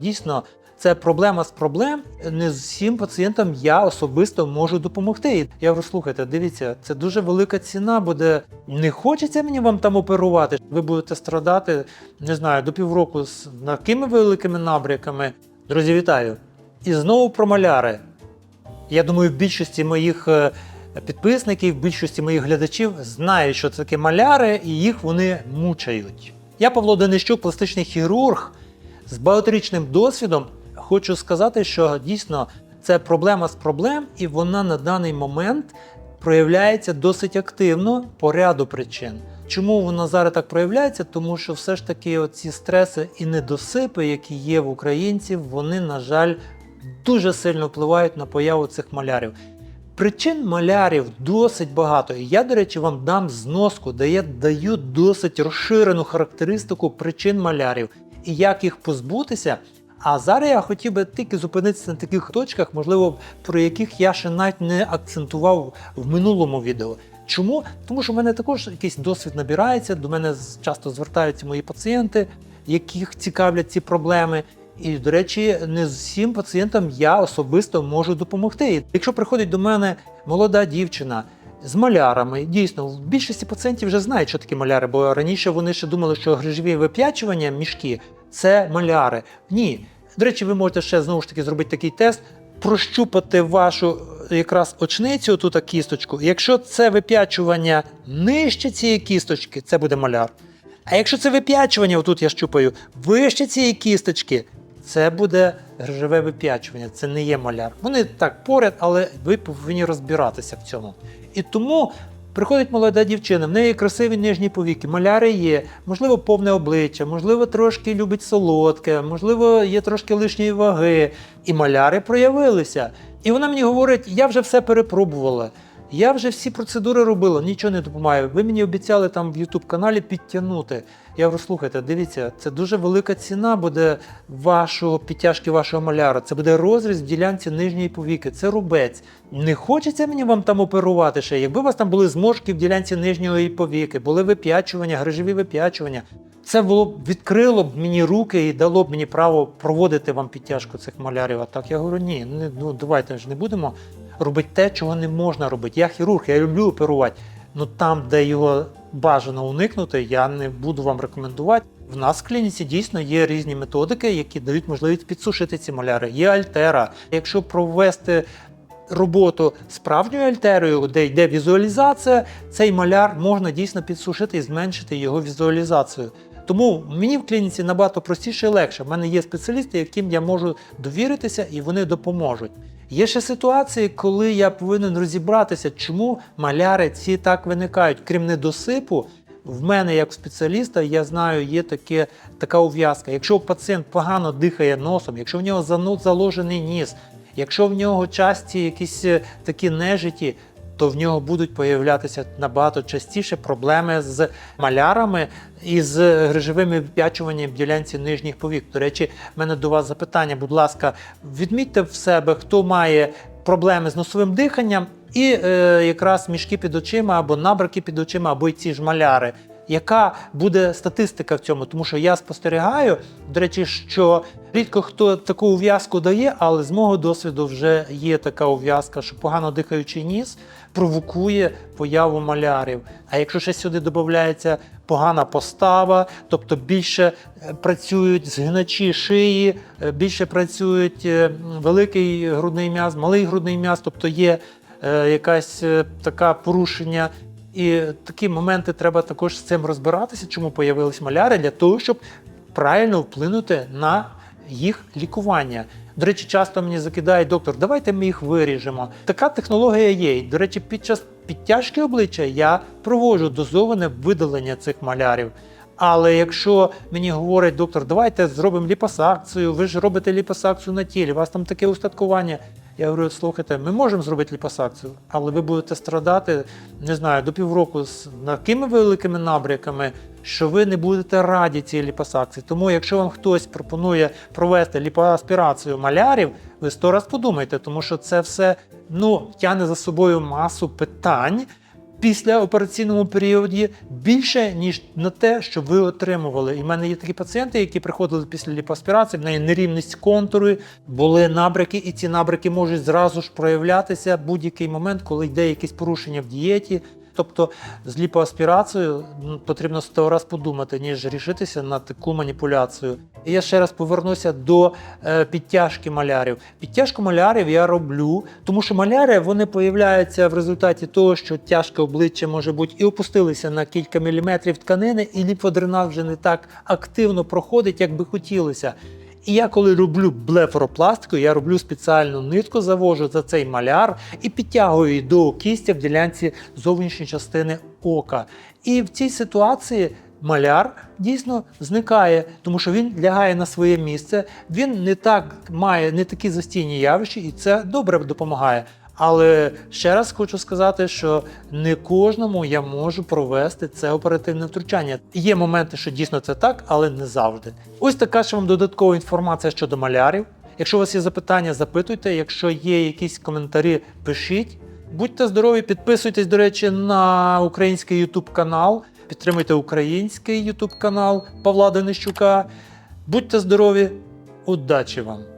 Дійсно, це проблема з проблем. Не з всім пацієнтам я особисто можу допомогти. Я говорю, слухайте, дивіться, це дуже велика ціна буде. Не хочеться мені вам там оперувати. Ви будете страдати, не знаю, до півроку з такими великими набряками. Друзі, вітаю! І знову про маляри. Я думаю, в більшості моїх е, підписників, в більшості моїх глядачів знають, що це таке маляри, і їх вони мучають. Я Павло Денищук, пластичний хірург з багаторічним досвідом. Хочу сказати, що дійсно це проблема з проблем, і вона на даний момент проявляється досить активно по ряду причин. Чому вона зараз так проявляється? Тому що все ж таки оці стреси і недосипи, які є в українців, вони, на жаль, дуже сильно впливають на появу цих малярів. Причин малярів досить багато. Я, до речі, вам дам зноску, де я даю досить розширену характеристику причин малярів і як їх позбутися. А зараз я хотів би тільки зупинитися на таких точках, можливо, про яких я ще навіть не акцентував в минулому відео. Чому? Тому що в мене також якийсь досвід набирається. До мене часто звертаються мої пацієнти, яких цікавлять ці проблеми. І, до речі, не з всім пацієнтам я особисто можу допомогти. Якщо приходить до мене молода дівчина з малярами, дійсно, в більшості пацієнтів вже знають, що таке маляри, бо раніше вони ще думали, що грижові вип'ячування мішки це маляри. Ні. До речі, ви можете ще знову ж таки зробити такий тест, прощупати вашу е, якраз очницю, тут кісточку. Якщо це вип'ячування нижче цієї кісточки, це буде маляр. А якщо це вип'ячування, отут я щупаю, вище цієї кісточки, це буде грижове вип'ячування, це не є маляр. Вони так поряд, але ви повинні розбиратися в цьому. І тому приходить молода дівчина, в неї красиві нижні повіки, маляри є, можливо, повне обличчя, можливо, трошки любить солодке, можливо, є трошки лишньої ваги. І маляри проявилися. І вона мені говорить: я вже все перепробувала. Я вже всі процедури робила, нічого не допомагає. Ви мені обіцяли там в YouTube каналі підтягнути. Я говорю, слухайте, дивіться, це дуже велика ціна буде вашого підтяжки вашого маляра. Це буде розріз в ділянці нижньої повіки. Це рубець. Не хочеться мені вам там оперувати ще. Якби у вас там були зморшки в ділянці нижньої повіки, були вип'ячування, грижові вип'ячування. Це було б відкрило б мені руки і дало б мені право проводити вам підтяжку цих малярів. А так я говорю, ні, не, ну давайте ж не будемо робити те, чого не можна робити. Я хірург, я люблю оперувати. Ну там, де його бажано уникнути, я не буду вам рекомендувати. В нас в клініці дійсно є різні методики, які дають можливість підсушити ці маляри. Є альтера. Якщо провести роботу справжньою альтерою, де йде візуалізація, цей маляр можна дійсно підсушити і зменшити його візуалізацію. Тому мені в клініці набагато простіше і легше. В мене є спеціалісти, яким я можу довіритися, і вони допоможуть. Є ще ситуації, коли я повинен розібратися, чому маляри ці так виникають. Крім недосипу, в мене як спеціаліста, я знаю, є таке, така ув'язка. Якщо пацієнт погано дихає носом, якщо в нього заложений ніс, якщо в нього часті якісь е, такі нежиті, то в нього будуть появлятися набагато частіше проблеми з малярами і з грижовими вип'ячуванням в ділянці нижніх повік. До речі, в мене до вас запитання, будь ласка, відмітьте в себе, хто має проблеми з носовим диханням і е, якраз мішки під очима або набряки під очима, або й ці ж маляри. Яка буде статистика в цьому? Тому що я спостерігаю, до речі, що рідко хто таку ув'язку дає, але з мого досвіду вже є така ув'язка, що погано дихаючий ніс провокує появу малярів. А якщо ще сюди додається погана постава, тобто більше е, працюють згиначі шиї, е, більше працюють е, великий грудний м'яз, малий грудний м'яз, тобто є якась така порушення. І такі моменти треба також з цим розбиратися, чому появились маляри, для того, щоб правильно вплинути на їх лікування. До речі, часто мені закидають доктор, давайте ми їх виріжемо. Така технологія є. До речі, під час підтяжки обличчя я проводжу дозоване видалення цих малярів. Але якщо мені говорить доктор, давайте зробимо ліпосакцію, ви ж робите ліпосакцію на тілі, у вас там таке устаткування. Я говорю, слухайте, ми можемо зробити ліпосакцію, але ви будете страдати, не знаю, до півроку з такими великими набряками, що ви не будете раді цій ліпосакції. Тому, якщо вам хтось пропонує провести ліпоаспірацію малярів, ви сто раз подумайте, тому що це все ну, тягне за собою масу питань. після операційному періоді більше, ніж на те, що ви отримували. І в мене є такі пацієнти, які приходили після ліпоаспірації, в неї нерівність контуру, були набряки, і ці набряки можуть зразу ж проявлятися в будь-який момент, коли йде якесь порушення в дієті. Тобто з ліпоаспірацією ну, потрібно сто раз подумати, ніж рішитися на таку маніпуляцію. І я ще раз повернуся до е, підтяжки малярів. Підтяжку малярів я роблю, тому що маляри вони появляються в результаті того, що тяжке обличчя може бути і опустилися на кілька міліметрів тканини, і ліподренаж вже не так активно проходить, як би хотілося. І я коли роблю блефоропластику, я роблю спеціальну нитку, завожу за цей маляр і підтягую її до кістя в ділянці зовнішньої частини ока. І в цій ситуації маляр дійсно зникає, тому що він лягає на своє місце, він не так має не такі застійні явища, і це добре допомагає. Але ще раз хочу сказати, що не кожному я можу провести це оперативне втручання. Є моменти, що дійсно це так, але не завжди. Ось така ж вам додаткова інформація щодо малярів. Якщо у вас є запитання, запитуйте. Якщо є якісь коментарі, пишіть. Будьте здорові, підписуйтесь, до речі, на український YouTube канал. Підтримуйте український YouTube канал Павла Денищука. Будьте здорові, удачі вам!